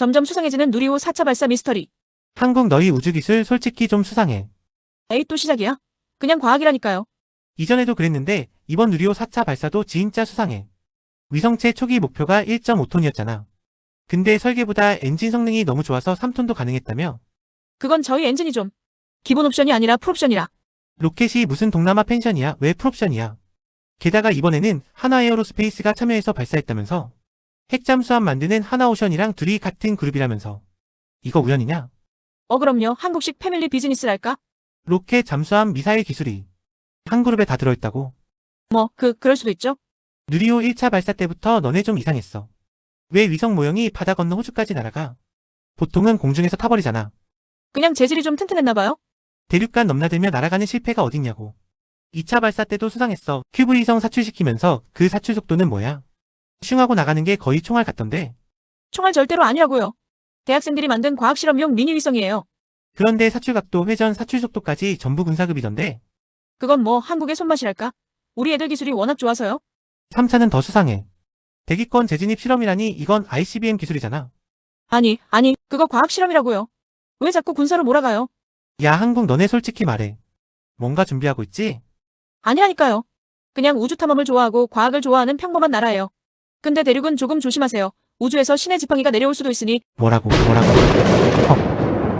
점점 수상해지는 누리호 4차 발사 미스터리. 한국 너희 우주기술 솔직히 좀 수상해. 에이 또 시작이야? 그냥 과학이라니까요. 이전에도 그랬는데 이번 누리호 4차 발사도 진짜 수상해. 위성체 초기 목표가 1.5톤이었잖아. 근데 설계보다 엔진 성능이 너무 좋아서 3톤도 가능했다며? 그건 저희 엔진이 좀 기본 옵션이 아니라 풀옵션이라. 로켓이 무슨 동남아 펜션이야? 왜 풀옵션이야? 게다가 이번에는 하나 에어로스페이스가 참여해서 발사했다면서? 핵잠수함 만드는 하나오션이랑 둘이 같은 그룹이라면서? 이거 우연이냐? 어 그럼요. 한국식 패밀리 비즈니스랄까? 로켓 잠수함 미사일 기술이 한 그룹에 다 들어있다고? 뭐 그 그럴 수도 있죠. 누리호 1차 발사 때부터 너네 좀 이상했어. 왜 위성 모형이 바다 건너 호주까지 날아가? 보통은 공중에서 타버리잖아. 그냥 재질이 좀 튼튼했나 봐요. 대륙간 넘나들며 날아가는 실패가 어딨냐고. 2차 발사 때도 수상했어. 큐브 위성 사출시키면서 그 사출 속도는 뭐야? 슝하고 나가는 게 거의 총알 같던데. 총알 절대로 아니라고요. 대학생들이 만든 과학 실험용 미니 위성이에요. 그런데 사출각도 회전 사출 속도까지 전부 군사급이던데. 그건 뭐 한국의 손맛이랄까? 우리 애들 기술이 워낙 좋아서요. 3차는 더 수상해. 대기권 재진입 실험이라니 이건 ICBM 기술이잖아. 아니 아니 그거 과학 실험이라고요. 왜 자꾸 군사로 몰아가요? 야 한국 너네 솔직히 말해. 뭔가 준비하고 있지? 아니라니까요. 그냥 우주 탐험을 좋아하고 과학을 좋아하는 평범한 나라예요. 근데 대륙은 조금 조심하세요. 우주에서 신의 지팡이가 내려올 수도 있으니 뭐라고 뭐라고.